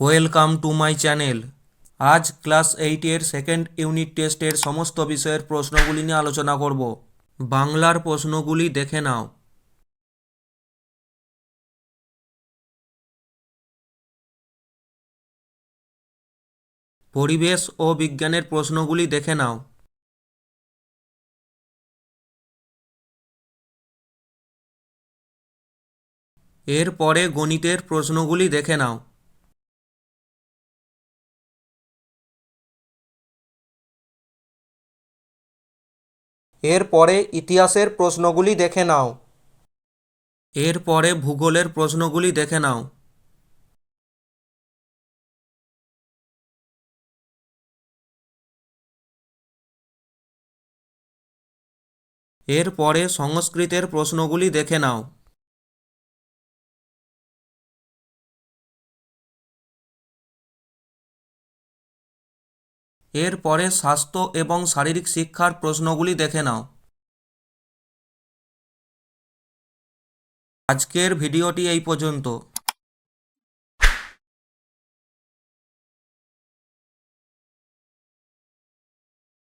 Welcome to my channel. আজ class এইটের second unit টেস্টের সমস্ত বিষয়ের প্রশ্নগুলি নিয়ে আলোচনা করব। বাংলার প্রশ্নগুলি দেখে নাও। পরিবেশ ও বিজ্ঞানের প্রশ্নগুলি দেখে নাও। এরপরে গণিতের প্রশ্নগুলি দেখে নাও। এর পরে ইতিহাসের প্রশ্নগুলি দেখে নাও। এরপরে ভূগোলের প্রশ্নগুলি দেখে নাও। এরপরে সংস্কৃতের প্রশ্নগুলি দেখে নাও। এর পরে স্বাস্থ্য এবং শারীরিক শিক্ষার প্রশ্নগুলি দেখে নাও। আজকের ভিডিওটি এই পর্যন্ত।